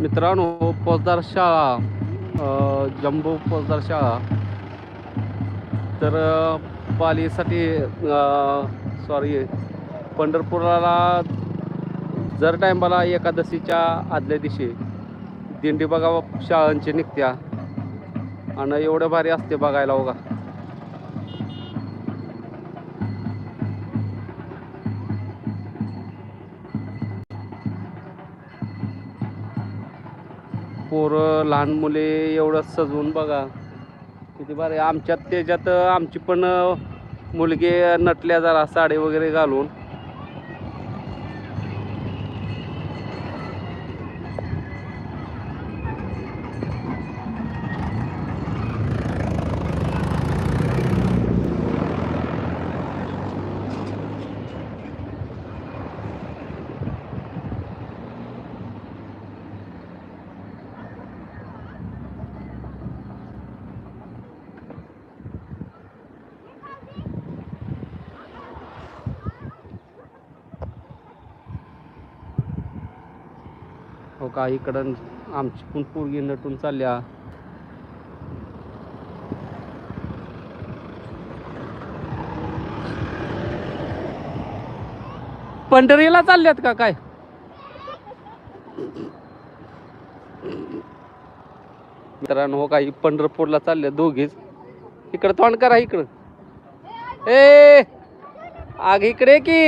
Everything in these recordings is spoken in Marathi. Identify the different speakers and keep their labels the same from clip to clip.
Speaker 1: मित्रांनो फौजदार शाळा जम्बो पोजदार शाळा. तर पालीसाठी सॉरी पंढरपुराला जर टायमाला एकादशीच्या आदल्या दिवशी दिंडी बघा शाळांची निघत्या. आणि एवढं भारी असते बघायला बघा पोरं लहान मुले एवढं सजवून बघा. किती बरं आमच्यात त्याच्यात आमची पण मुलगी नटल्या जरा साडी वगैरे घालून. हो का? इकडं आमची पण पोरगी नटून चालल्या. पंढरीला चालल्यात का काय? मित्रांनो हो काही पंढरपूरला चालले दोघीच. इकडं तोंड करा इकडं. ए आग इकडे की.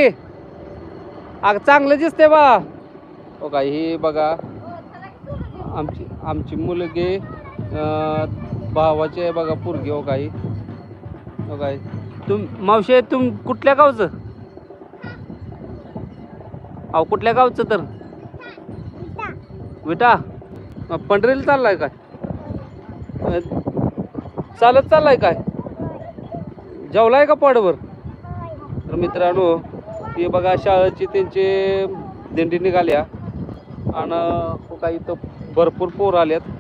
Speaker 1: आग चांगलं दिसते बा. हो काही हे बघा. आमची आमची मुलगी भावाचे आहे बघा पोरगी हो काही हो काय तुम मावशे तुम कुठल्या गावचं? अहो कुठल्या गावचं तर? विटा. अं, पंढरीला चाललाय काय? चालत चाललाय काय? जेवलाय का पाडवर तर मित्रांनो हे बघा शाळेची त्यांचे दिंडी निघाल्या आणि हो काही तो भरपूर पोर आल्यात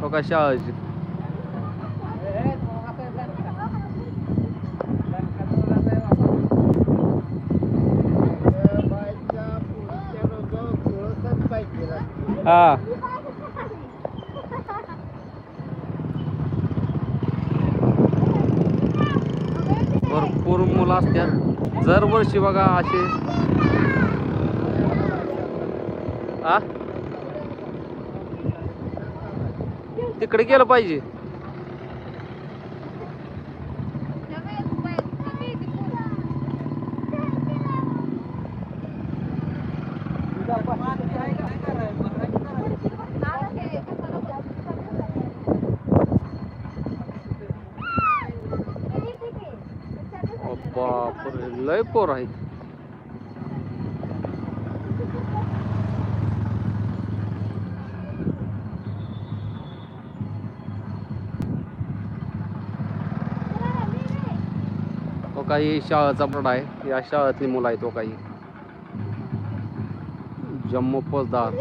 Speaker 1: बघा हो शाळेची? हा. भरपूर मुलं असतात दरवर्षी बघा असे आ? तिकडे गेलं पाहिजे. अ बापरे लय पोर आहेत तो काही शाळेचा प्रड आहे. या शाळेतली मुलं आहेत तो काही. जम्मू फौजदार.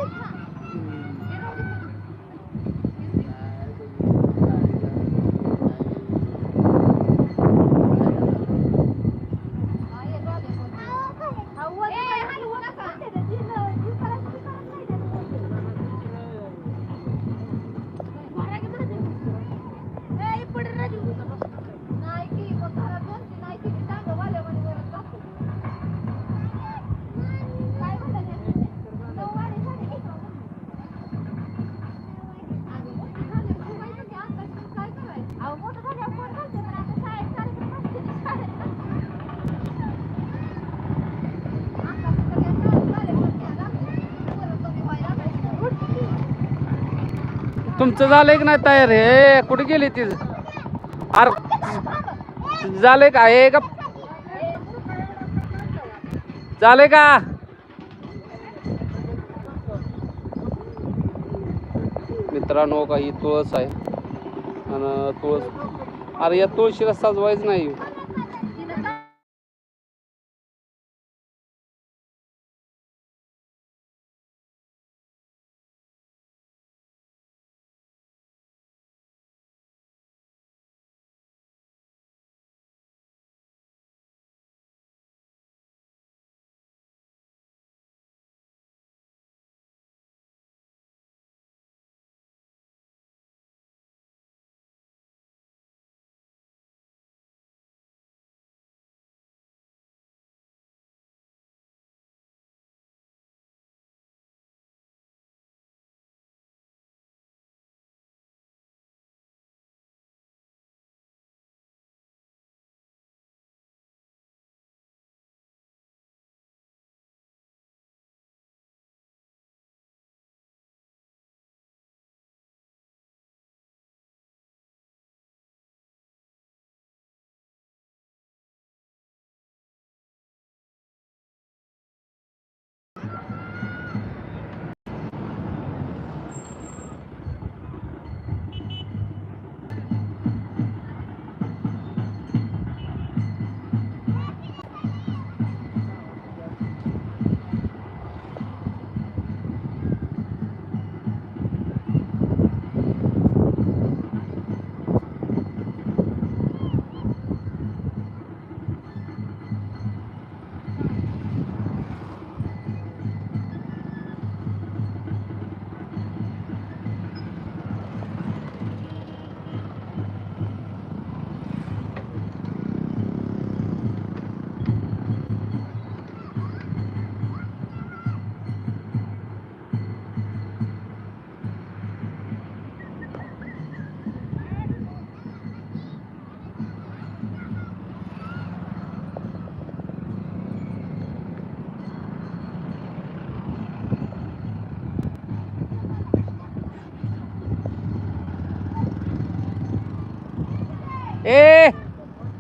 Speaker 1: तुमचं झालंय की नाही तयार? हे कुठे गेली ती? अर झालंय का? हे का झालंय का? मित्रांनो हो काही तुळस आहे. आणि तुळस अरे या तुळशीला सजवायच नाही.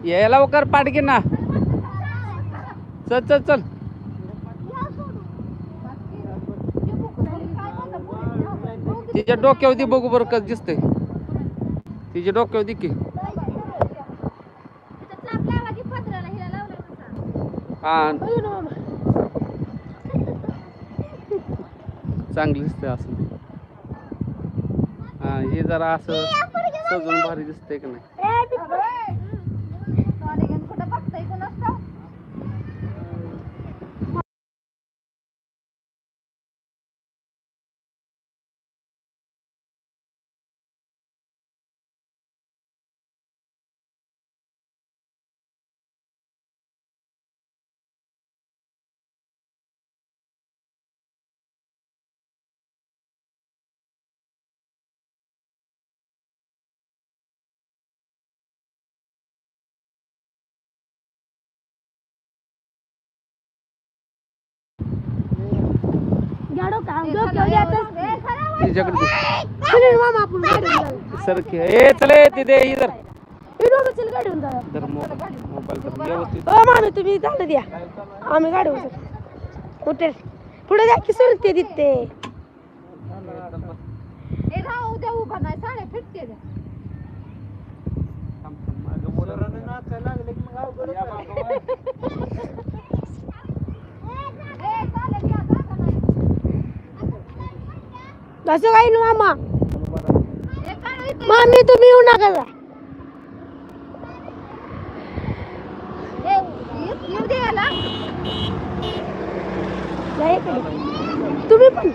Speaker 1: याला लवकर पाठ घे ना. चल चल चल. तिच्या डोक्यावर दे बघू बरं कसं दिसतंय. तिच्या डोक्यावर दे की. हा. चांगली दिसते असं. हा हे जरा असं सजून भारी दिसतंय का नाही? तिच्याकडे दे.
Speaker 2: मामा आपण गाडी घेऊन
Speaker 1: सर की ए चले तिथे इधर.
Speaker 2: जाऊ. चल गाडी घेऊन जाऊ.
Speaker 1: इधर मोबाईल तर व्यवस्थित.
Speaker 2: ओ मामी तुम्ही चालत द्या. आम्ही गाडी उचल उठेल पुढे द्या की सुरते तिथे. असं काही ना मामा? मामी तुम्ही येऊ नका. तुम्ही पण.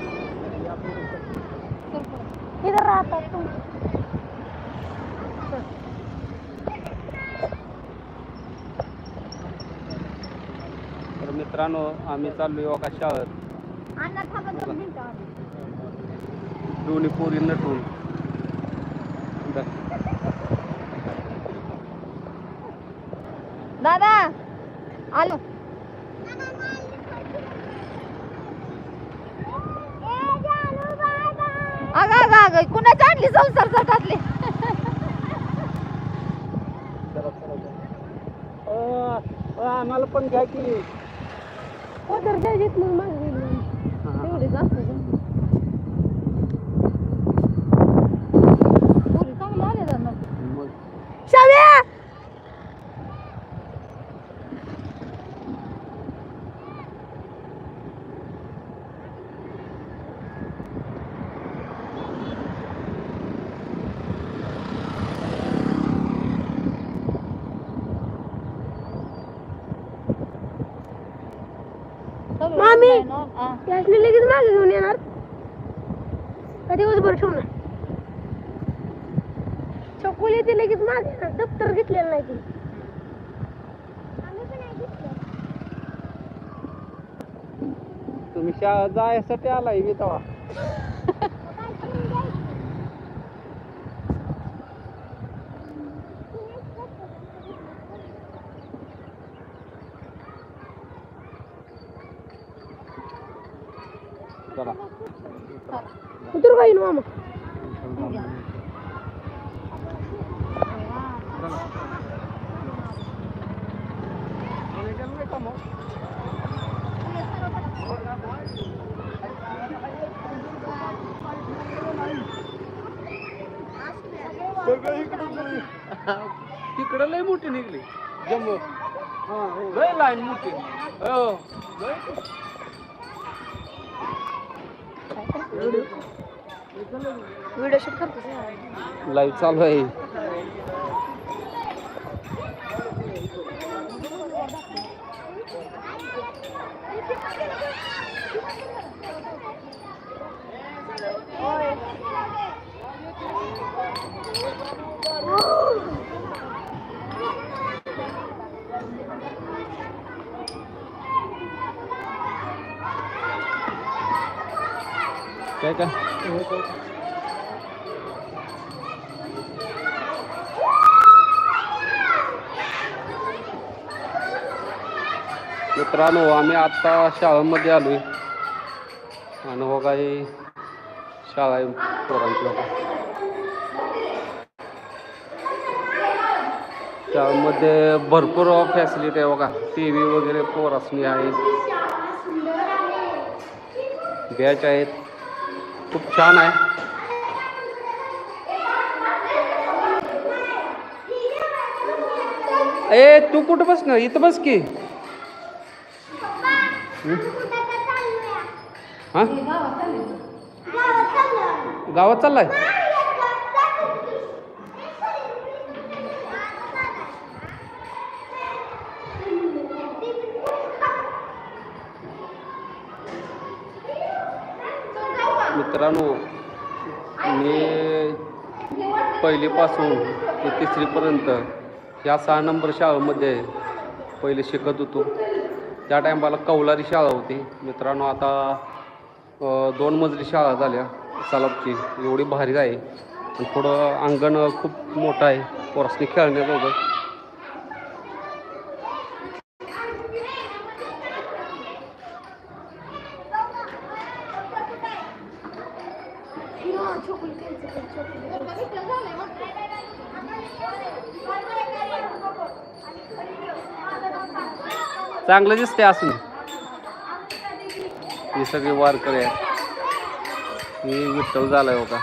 Speaker 2: इथं राहतात तुम्ही.
Speaker 1: तर मित्रांनो आम्ही चाललोय योगा शाळेत. दोन्ही पोरी नटून
Speaker 3: दादा आलो. अगं अगं अगं कुणाची आणली संसार सटातली
Speaker 1: अ, आम्हाला पण घ्या की.
Speaker 2: हो तर द्या देत मग मागे गेली.
Speaker 3: एवढी जास्त चांगले आले जाणार
Speaker 1: मग
Speaker 2: शाव्या मामी. त्यासनी लगेच मागे घेऊन येणार. का दिवसभर ठेवणार चकोली ते लगेच मागे येणार. दप्तर घेतलेलं नाही ती.
Speaker 1: तुम्ही शाळा जायसाठी आलाय मी तेव्हा चला
Speaker 2: उतर काही मामा
Speaker 1: तिकडं लय मोठी निघली. जम्मू. लय लाईन मोठी. हो.
Speaker 2: व्हिडिओ शूट करतो
Speaker 1: लाईव्ह चालू आहे. काय काय मित्रांनो आम्ही आत्ता शाळेमध्ये आहे आणि हो काही शाळा आहे पोरांची बघा त्यामध्ये भरपूर फॅसिलिटी आहे बघा. टी व्ही वगैरे पोरासनी आहे. बॅच आहेत. खूप छान आहे. ए तू कुठं बस ना इथं बस की. हं? हा गावात चाललाय मित्रांनो मी पहिलीपासून ते तिसरीपर्यंत या सहा नंबर शाळेमध्ये पहिले शिकत होतो. त्या टायमाला कौलारी शाळा होती. मित्रांनो आता दोन मजली शाळा झाल्या सलाबची एवढी भारी आहे. आणि थोडं अंगण खूप मोठं आहे. पोरासनी खेळण्याजोगं चांगलं दिसते असून. ही सगळी वारकरी आहे ही विठ्ठल झालाय हो का?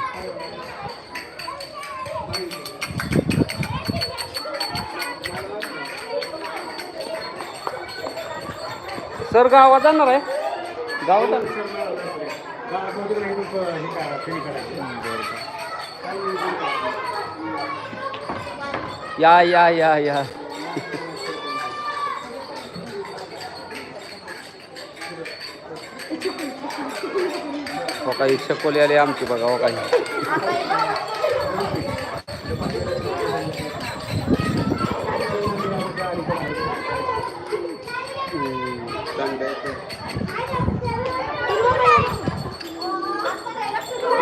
Speaker 1: सर गावात जाणार आहे? गावात या या या या. काही शकोली आली आमची बघा हो काही. हम्म, चांगलं आहे ते.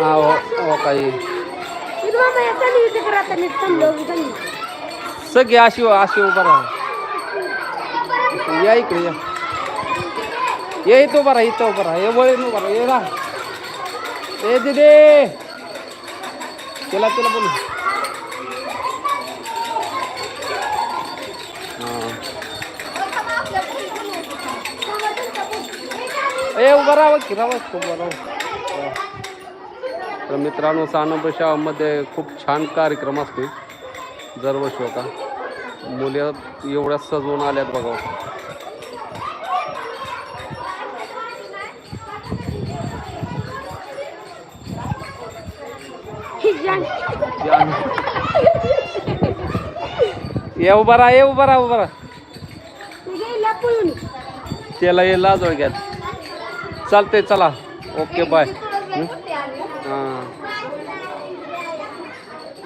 Speaker 1: हा हो हो काही. सगळे अशी अशी उभा राहा. या इकडे या. ये इथं उभा राहा इथं उभा राहा. ये वळीन उभा राहा. ये राहा. ए दिदे! तिला तिला बोलू. ए उभा राहा की उभा तर मित्रांनो सानंद शाळेमध्ये खूप छान कार्यक्रम असते दरवर्षी होता मुली एवढ्या सजवून आल्यात बघा. ये उभा राहा ये उभा राहा उभा राहा. त्याला ये लाजवळ घ्या. चालतंय चला. Okay bye. हं?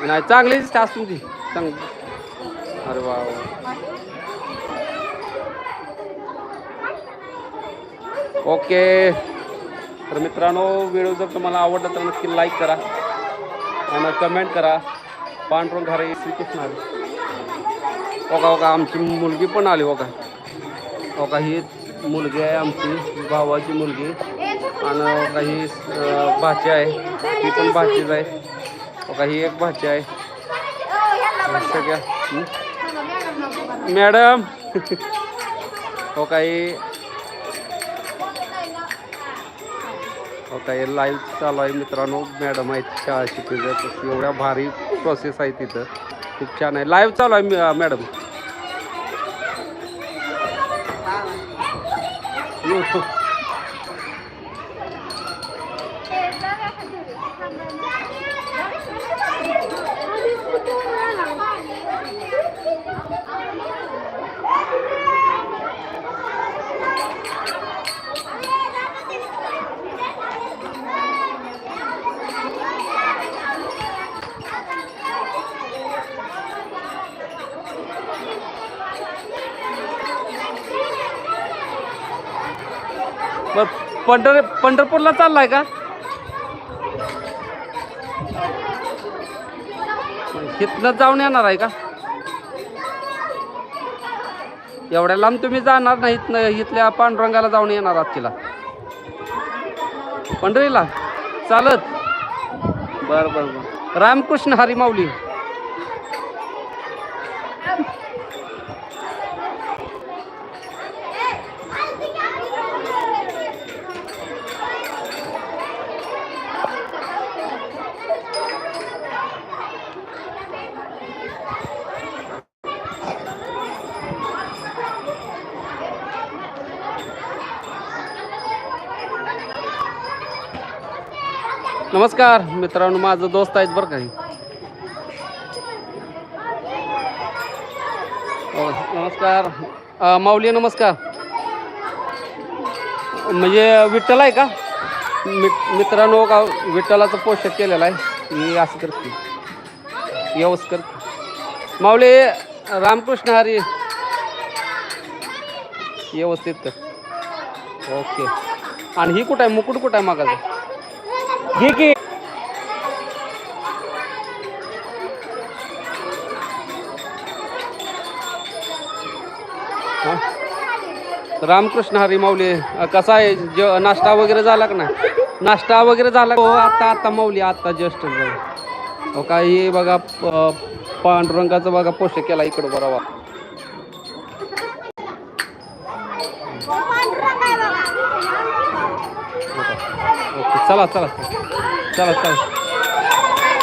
Speaker 1: नाही चांगलीच असून ती. चांगली. अरे वा वा. ओके. तर मित्रांनो व्हिडिओ जर तुम्हाला आवडला तर नक्की लाईक करा. आणि कमेंट करा. पांढरून घरा श्रीकृष्ण आले. ओका ओका आमची मुलगी पण आली ओका ओका ही मुलगी आहे आमची भावाची मुलगी. आणि काही भाची आहे. ती पण भाचीच आहे. बघा ही एक भाची आहे. सगळ्या मॅडम. हो काही हो काही लाईव्ह चालू आहे मित्रांनो. मॅडम आहेत शाळा शिकवतात एवढ्या भारी प्रोसेस आहे तिथं. खूप छान आहे. लाईव्ह चालू आहे मॅडम पंढर पंढरपूरला चाललाय का? इथनं जाऊन येणार आहे का? एवढ्या लांब तुम्ही जाणार नाही इथनं इथल्या पांडुरंगाला जाऊन येणार आहात तिला. पंढरीला? चालत. बर बर बर. रामकृष्ण हरी माऊली. नमस्कार मित्रांनो माझं दोस्त आहेत बरं काही हो, नमस्कार. माऊली नमस्कार. म्हणजे विठ्ठल आहे का? मि मित्रांनो का विठ्ठलाचं पोषक केलेलं आहे. मी असं करते. येऊस करते. माऊली रामकृष्ण हरी. व्यवस्थित कर ओके. आणि ही कुठं आहे? मुकुट कुठं आहे मागायचं की. हा? रामकृष्ण हरी माऊली कसा आहे? ज नाश्ता वगैरे झाला का नाही? नाश्ता वगैरे झाला? हो आता आता माऊली आता जस्ट हो काही बघा पांडुरंगाचं बघा पोषक केला इकडं बरोबर ओके चला चला. चला चला.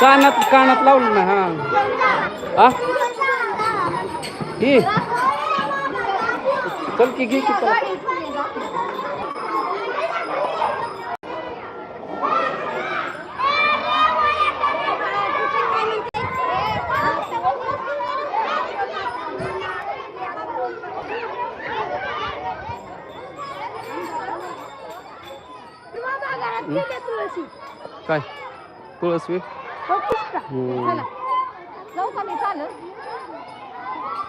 Speaker 1: कानात कानात लावलं ना हा. हा ही चल की घे की चला. काय तुळस वे
Speaker 3: चला. जाऊ का मी चालत